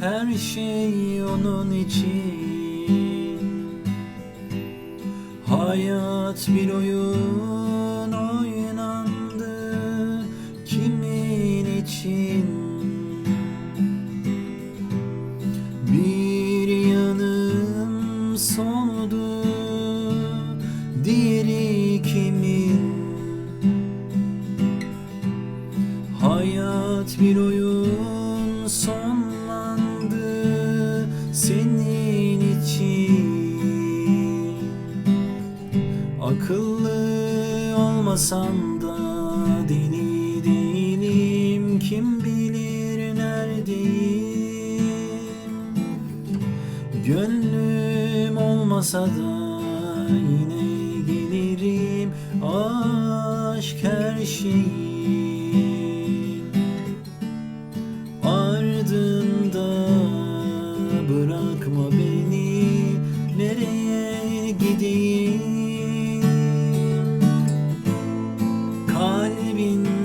her şey onun için. Hayat bir oyun oynandı kimin için? Bir yanım soldu diğeri kimin? Hayat bir oyun Akıllı olmasam da deli değilim Kim bilir neredeyim? Gönlüm olmasa da yine gelirim Aşk her şeyim. Ardında bırakma beni sing